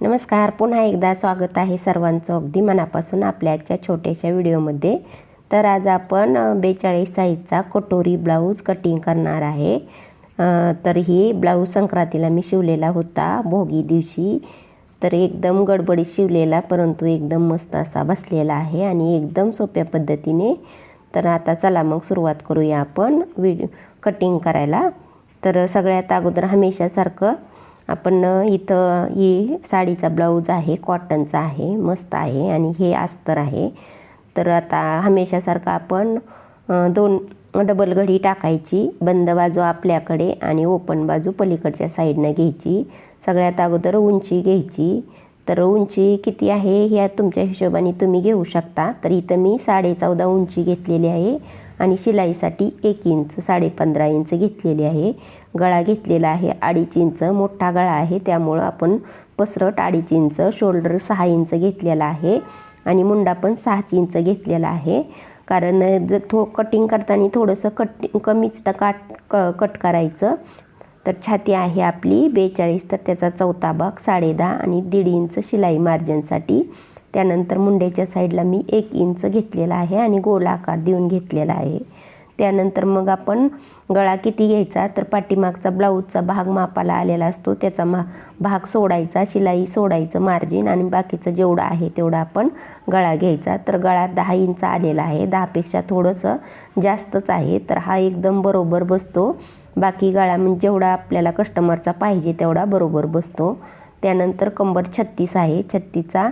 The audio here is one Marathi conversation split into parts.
नमस्कार. पुन्हा एकदा स्वागत आहे सर्वांचं अगदी मनापासून आपल्याच्या छोट्याशा व्हिडिओमध्ये. तर आज आपण बेचाळीस साईजचा कटोरी ब्लाऊज कटिंग करणार आहे. तर ही ब्लाऊज संक्रांतीला मी शिवलेला होता भोगी दिवशी. तर एकदम गडबडीत शिवलेला परंतु एकदम मस्त असा बसलेला आहे आणि एकदम सोप्या पद्धतीने. तर आता चला मग सुरुवात करूया आपण वि कटिंग करायला. तर सगळ्यात अगोदर हमेशासारखं आपण इथं ही साडीचा ब्लाऊज आहे कॉटनचा आहे मस्त आहे आणि हे अस्तर आहे. तर आता हमेशासारखं आपण दोन डबल घडी टाकायची बंद बाजू आपल्याकडे आणि ओपन बाजू पलीकडच्या साईडनं घ्यायची. सगळ्यात अगोदर उंची घ्यायची. तर उंची किती आहे ह्या तुमच्या हिशोबाने तुम्ही घेऊ शकता. तर इथं मी साडे चौदा उंची घेतलेली आहे. आणि शिलाईसाठी एक इंच साडे पंधरा इंच घेतलेली आहे. गळा घेतलेला आहे. अडीच इंच मोठा गळा आहे. त्यामुळं आपण पसरट अडीच इंच शोल्डर सहा इंच घेतलेला आहे. आणि मुंडा पण सहाच इंच घेतलेला आहे. कारण जर थो कटिंग करताना थोडंसं कट कमीच ट- काट क कट करायचं. तर छाती आहे आपली बेचाळीस तर त्याचा चौथा भाग साडे दहा आणि दीड इंच शिलाई मार्जिनसाठी त्यानंतर मुंड्याच्या साईडला मी एक इंच घेतलेला आहे आणि गोल आकार देऊन घेतलेला आहे. त्यानंतर मग आपण गळा किती घ्यायचा तर पाठीमागचा ब्लाऊजचा भाग मापाला आलेला असतो त्याचा मा भाग सोडायचा शिलाई सोडायचं मार्जिन आणि बाकीचं जेवढं आहे तेवढा आपण गळा घ्यायचा. तर गळा दहा इंच आलेला आहे दहापेक्षा थोडंसं जास्तच आहे तर हा एकदम बरोबर बसतो. बाकी गळा म्हणजे जेवढा आपल्याला कस्टमरचा पाहिजे तेवढा बरोबर बसतो. त्यानंतर कंबर छत्तीस आहे छत्तीसचा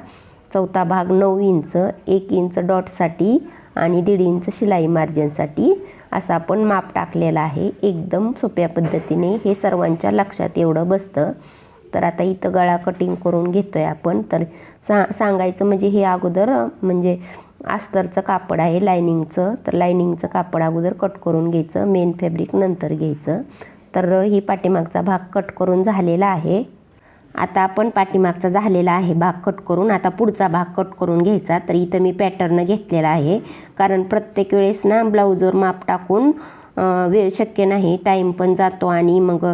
चौथा भाग नऊ इंच एक इंच डॉटसाठी आणि दीड इंच शिलाई मार्जिनसाठी असं आपण माप टाकलेलं आहे. एकदम सोप्या पद्धतीने हे सर्वांच्या लक्षात एवढं बसतं. तर आता इथं गळा कटिंग करून घेतो आहे आपण. तर सा सांगायचं म्हणजे हे अगोदर म्हणजे अस्तरचं कापड आहे लायनिंगचं तर लायनिंगचं कापड अगोदर कट करून घ्यायचं. मेन फॅब्रिक नंतर घ्यायचं. तर ही पाठीमागचा भाग कट करून झालेला आहे. आता आपण पाठीमागचा झालेला आहे भाग कट करून आता पुढचा भाग कट करून घ्यायचा. तर इथं मी पॅटर्न घेतलेला आहे. कारण प्रत्येक वेळेस ना ब्लाऊजवर माप टाकून वेळ शक्य नाही. टाईम पण जातो आणि मग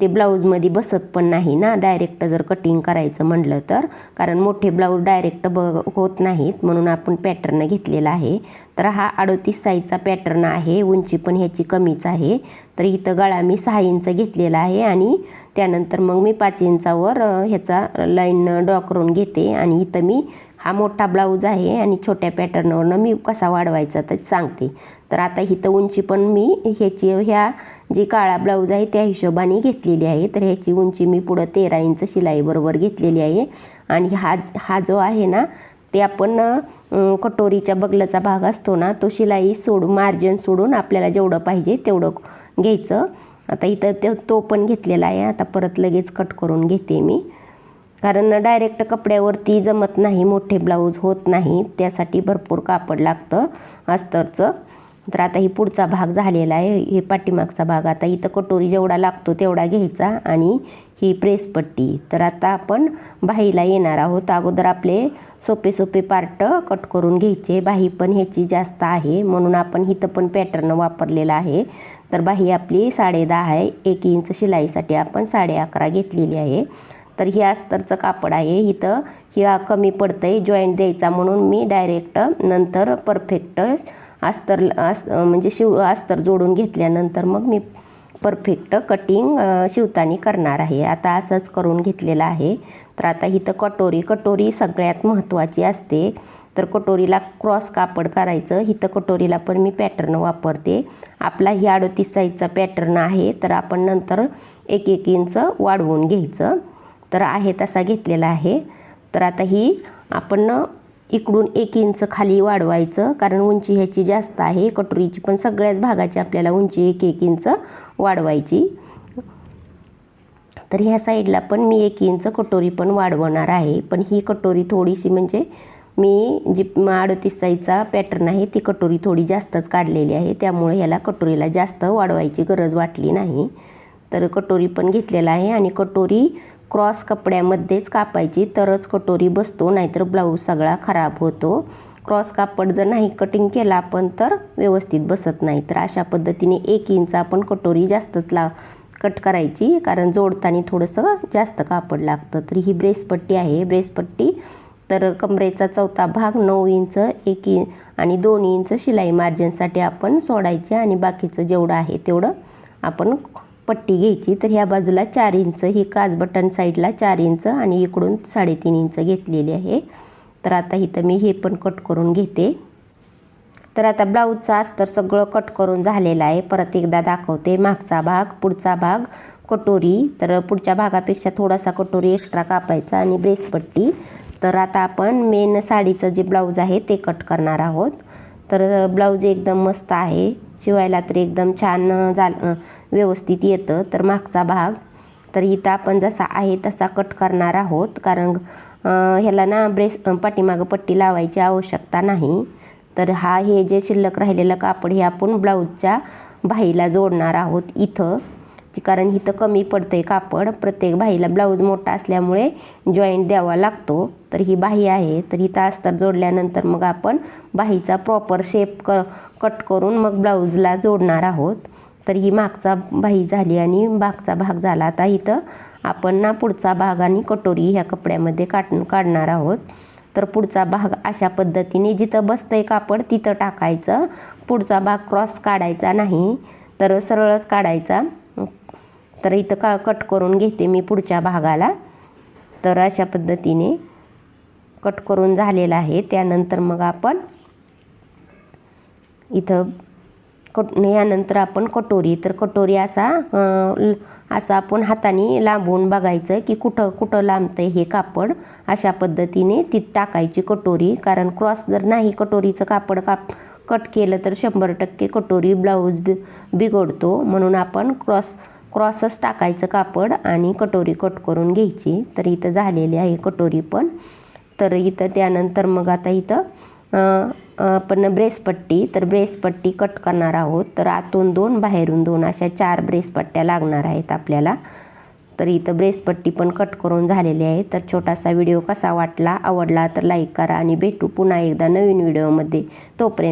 ते ब्लाऊजमध्ये बसत पण नाही ना. डायरेक्ट जर कटिंग करायचं म्हणलं तर. कारण मोठे ब्लाऊज डायरेक्ट ब होत नाहीत. म्हणून आपण पॅटर्न घेतलेला आहे. तर हा अडोतीस साईजचा पॅटर्न आहे. उंची पण ह्याची कमीच आहे. तर इथं गळा मी सहा इंच घेतलेला आहे आणि त्यानंतर मग मी पाच इंचावर ह्याचा लाईन ड्रॉ करून घेते आणि इथं मी हा मोठा ब्लाऊज आहे आणि छोट्या पॅटर्नवरनं मी कसा वाढवायचा तर सांगते. तर आता इथं उंची पण मी ह्याची ह्या जी काळा ब्लाऊज आहे त्या हिशोबाने घेतलेली आहे. तर ह्याची उंची मी पुढं तेरा इंच शिलाईबरोबर घेतलेली आहे. आणि हा हा जो आहे ना ते आपण कटोरीच्या बगलाचा भाग असतो ना तो शिलाई सोडून मार्जिन सोडून आपल्याला जेवढं पाहिजे तेवढं घ्यायचं. आता इथं ते तो पण घेतलेला आहे. आता परत लगेच कट करून घेते मी. कारण डायरेक्ट कपड्यावरती जमत नाही मोठे ब्लाऊज होत नाही. त्यासाठी भरपूर कापड लागतं अस्तरचं. तर आता ही पुढचा भाग झालेला आहे. हे पाठीमागचा भाग. आता इथं कटोरी जेवढा लागतो तेवढा घ्यायचा. आणि ही प्रेसपट्टी तर आता आपण बाहीला येणार आहोत. अगोदर आपले सोपे सोपे पार्ट कट करून घ्यायचे. बाही पण ह्याची जास्त आहे. म्हणून आपण इथं पण पॅटर्न वापरलेला आहे. तर बाही आपली साडे दहा आहे. एक इंच शिलाईसाठी आपण साडे अकरा घेतलेली आहे. तर हे अस्तरचं कापड आहे. इथं ही कमी पडतं आहे जॉईंट द्यायचा म्हणून मी डायरेक्ट नंतर परफेक्ट अस्तर अस म्हणजे शिव अस्तर जोडून घेतल्यानंतर मग मी परफेक्ट कटिंग शिवतानी करणार आहे. आता असंच करून घेतलेलं आहे. तर आता इथं कटोरी कटोरी सगळ्यात महत्त्वाची असते. तर कटोरीला क्रॉस कापड करायचं. इथं कटोरीला पण मी पॅटर्न वापरते. आपला ही अडतीस साईजचा पॅटर्न आहे. तर आपण नंतर एक एक इंच वाढवून घ्यायचं. तर आहे तसा घेतलेला आहे. तर आता ही आपण इकडून एक इंच खाली वाढवायचं कारण उंची ह्याची जास्त आहे कटोरीची पण सगळ्याच भागाची आपल्याला उंची एक एक इंच वाढवायची. तर ह्या साईडला पण मी एक इंच कटोरी पण वाढवणार आहे. पण ही कटोरी थोडीशी म्हणजे मी जी अडतीस साईजचा पॅटर्न आहे ती कटोरी थोडी जास्तच काढलेली आहे. त्यामुळे ह्याला कटोरीला जास्त वाढवायची गरज वाटली नाही. तर कटोरी पण घेतलेला आहे आणि कटोरी क्रॉस कपड्यामध्येच कापायची तरच कटोरी बसतो नाहीतर ब्लाऊज सगळा खराब होतो. क्रॉस कापड जर नाही कटिंग केला आपण तर व्यवस्थित बसत नाही. तर अशा पद्धतीने एक इंच आपण कटोरी जास्तच ला कट करायची कारण जोडताना थोडंसं जास्त कापड लागतं. तर ही ब्रेसपट्टी आहे. ब्रेसपट्टी तर कमरेचा चौथा भाग नऊ इंच एक इ आणि दोन इंच शिलाई मार्जिनसाठी आपण सोडायचे आणि बाकीचं जेवढं आहे तेवढं आपण पट्टी घ्यायची. तर ह्या बाजूला चार इंच ही काज बटन साईडला चार इंच आणि इकडून साडेतीन इंच घेतलेली आहे. तर आता इथं मी हे पण कट करून घेते. तर आता ब्लाऊजचा अस्तर सगळं कट करून झालेलं आहे. परत एकदा दाखवते. मागचा भाग पुढचा भाग कटोरी. तर पुढच्या भागापेक्षा थोडासा कटोरी एक्स्ट्रा कापायचा आणि ब्रेसपट्टी तर आता आपण मेन साडीचं जे ब्लाऊज आहे ते कट करणार आहोत. तर ब्लाऊज एकदम मस्त आहे. शिवायला तर एकदम छान झाल व्यवस्थित येतं. तर मागचा भाग तर इथं आपण जसा आहे तसा कट करणार आहोत. कारण ह्याला ना ब्रेस पाठीमागं पट्टी लावायची आवश्यकता नाही. तर हा हे जे शिल्लक राहिलेलं कापड हे आपण ब्लाऊजच्या बाहीला जोडणार आहोत इथं. कारण इथं कमी पडतं आहे कापड. प्रत्येक बाहीला ब्लाऊज मोठा असल्यामुळे जॉईंट द्यावा लागतो. तर ही बाही आहे. तर इथं अस्तर जोडल्यानंतर मग आपण बाहीचा प्रॉपर शेप क कट करून मग ब्लाऊजला जोडणार आहोत. तर ही मागचा बाही झाली आणि मागचा भाग झाला. आता इथं आपण ना पुढचा भाग आणि कटोरी ह्या कपड्यामध्ये काट काढणार आहोत. तर पुढचा भाग अशा पद्धतीने जिथं बसतंय कापड तिथं टाकायचं. पुढचा भाग क्रॉस काढायचा नाही. तर सरळच काढायचा. तर इथं का कट करून घेते मी पुढच्या भागाला. तर अशा पद्धतीने कट करून झालेला आहे. त्यानंतर मग आपण इथं कट यानंतर आपण कटोरी तर कटोरी असा असं आपण हाताने लांबून बघायचं की कुठं कुठं लांबतं हे कापड. अशा पद्धतीने ती टाकायची कटोरी. कारण क्रॉस जर नाही कटोरीचं कापड काप कट केलं तर शंभर टक्के कटोरी ब्लाऊज बि बिघडतो. म्हणून आपण क्रॉस क्रॉसच टाकायचं कापड आणि कटोरी कट करून घ्यायची. तर इथं झालेली आहे कटोरी पण. तर इथं त्यानंतर मग आता इथं आपण ब्रेसपट्टी तर ब्रेसपट्टी कट करणार आहोत. तर आतून दोन बाहेरून दोन अशा चार ब्रेसपट्ट्या लागणार आहेत आपल्याला. तर इथं ब्रेसपट्टी पण कट करून झालेली आहे. तर छोटासा व्हिडिओ कसा वाटला आवडला तर लाईक करा आणि भेटू पुन्हा एकदा नवीन व्हिडिओमध्ये. तोपर्यंत